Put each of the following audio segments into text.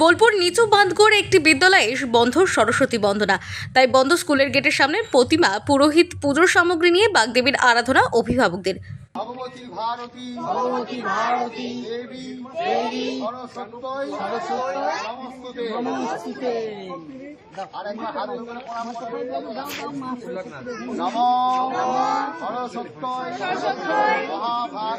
বোলপুর নিচু বাঁধগড় একটি বিদ্যালয়ে বন্ধ সরস্বতী বন্দনা। তাই বন্ধ স্কুলের গেটের সামনে প্রতিমা পুরোহিত পুজোর সামগ্রী নিয়ে বাগদেবীর আরাধনা অভিভাবকদের। ভগবতী ভারতী ভগবতী ভারতী দেবী দেবী সরস্বত্যই সরস্বত্যই নমস্তুতে। নমস্তুতে। আরেকবার হাত প্রণাম করুন নম সরস্বত্যই মহাভাগ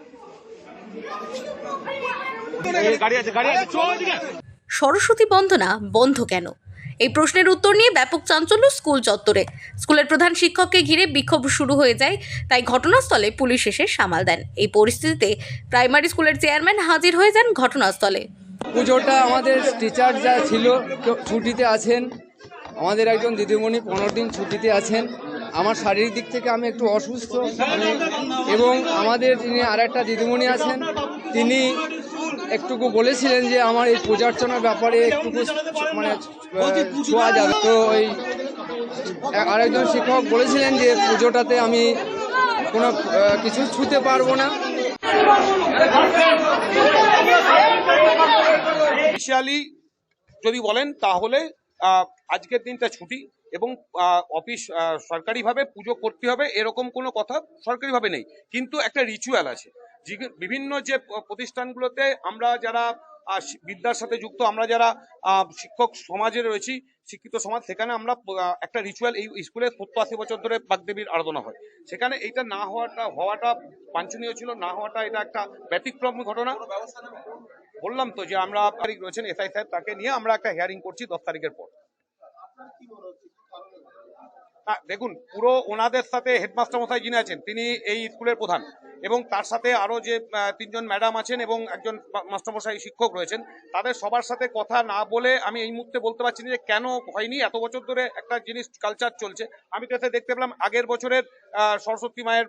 সরস্বতী বন্দনা বন্ধ কেন? এই প্রশ্নের উত্তর নিয়ে ব্যাপক চাঞ্চল্য স্কুল চত্বরে। স্কুলের প্রধান শিক্ষককে ঘিরে বিক্ষোভ শুরু হয়ে যায়, তাই ঘটনাস্থলে পুলিশ এসে সামাল দেন। এই পরিস্থিতিতে প্রাইমারি স্কুলের চেয়ারম্যান হাজির হয়ে যান ঘটনাস্থলে। পুজোটা আমাদের টিচার যা ছিল ছুটিতে আছেন। আমাদের একজন দিদিমণি পনেরো দিন ছুটিতে আছেন। আমার শারীরিক দিক থেকে আমি একটু অসুস্থ এবং আমাদের যিনি আর একটা দিদিমণি আছেন, তিনি একটুকু বলেছিলেন যে আমার এই পূজার্চনার ব্যাপারে একটুকু মানে ছোঁয়া যাবে। তো ওই আরেকজন শিক্ষক বলেছিলেন যে পুজোটাতে আমি কোনো কিছু ছুতে পারব না। যদি বলেন তাহলে আজকের দিনটা ছুটি। এবং অফিস সরকারিভাবে পুজো করতে হবে এরকম কোনো কথা সরকারিভাবে নেই। কিন্তু একটা রিচুয়াল আছে। বিভিন্ন যে প্রতিষ্ঠানগুলোতে আমরা যারা বিদ্যার সাথে যুক্ত, আমরা যারা শিক্ষক সমাজে রয়েছি, শিক্ষিত সমাজ, সেখানে আমরা একটা রিচুয়াল এই স্কুলে সত্তর আশি বছর ধরে বাগদেবীর আরাধনা হয়। সেখানে এইটা না হওয়াটা হওয়াটা বাঞ্ছনীয় ছিল, না হওয়াটা এটা একটা ব্যতিক্রম ঘটনা। বললাম তো যে আমরা রয়েছেন, এসআই সাহেব তাকে নিয়ে আমরা একটা হিয়ারিং করছি দশ তারিখের পর। দেখুন, পুরো ওনাদের সাথে হেডমাস্টার মশাই যিনি আছেন, তিনি এই স্কুলের প্রধান। এবং তার সাথে আরও যে তিনজন ম্যাডাম আছেন এবং একজন মাস্টারমশাই শিক্ষক রয়েছেন, তাদের সবার সাথে কথা না বলে আমি এই মুহূর্তে বলতে পারছি না যে কেন হয়নি, এত বছর ধরে একটা জিনিস কালচার চলছে। আমি তো এসে দেখতে পেলাম আগের বছরের সরস্বতী মায়ের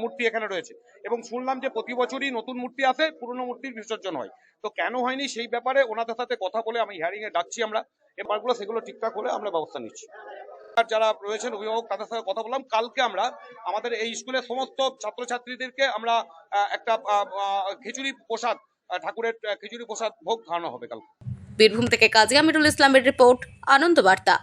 মূর্তি এখানে রয়েছে। এবং শুনলাম যে প্রতি বছরই নতুন মূর্তি আসে, পুরনো মূর্তির বিসর্জন হয়। তো কেন হয়নি সেই ব্যাপারে ওনাদের সাথে কথা বলে আমি হিয়ারিং এ ডাকছি আমরা, এবারগুলো সেগুলো ঠিকঠাক হলে আমরা ব্যবস্থা নিচ্ছি। যারা রয়েছেন অভিভাবক, তাদের সাথে কথা বললাম। কালকে আমরা আমাদের এই স্কুলের সমস্ত ছাত্রছাত্রীদেরকে আমরা একটা খিচুড়ি প্রসাদ ঠাকুরের খিচুড়ি প্রসাদ ভোগ খাওয়ানো হবে কালকে। বীরভূম থেকে কাজী আমিরুল ইসলামের রিপোর্ট, আনন্দ বার্তা।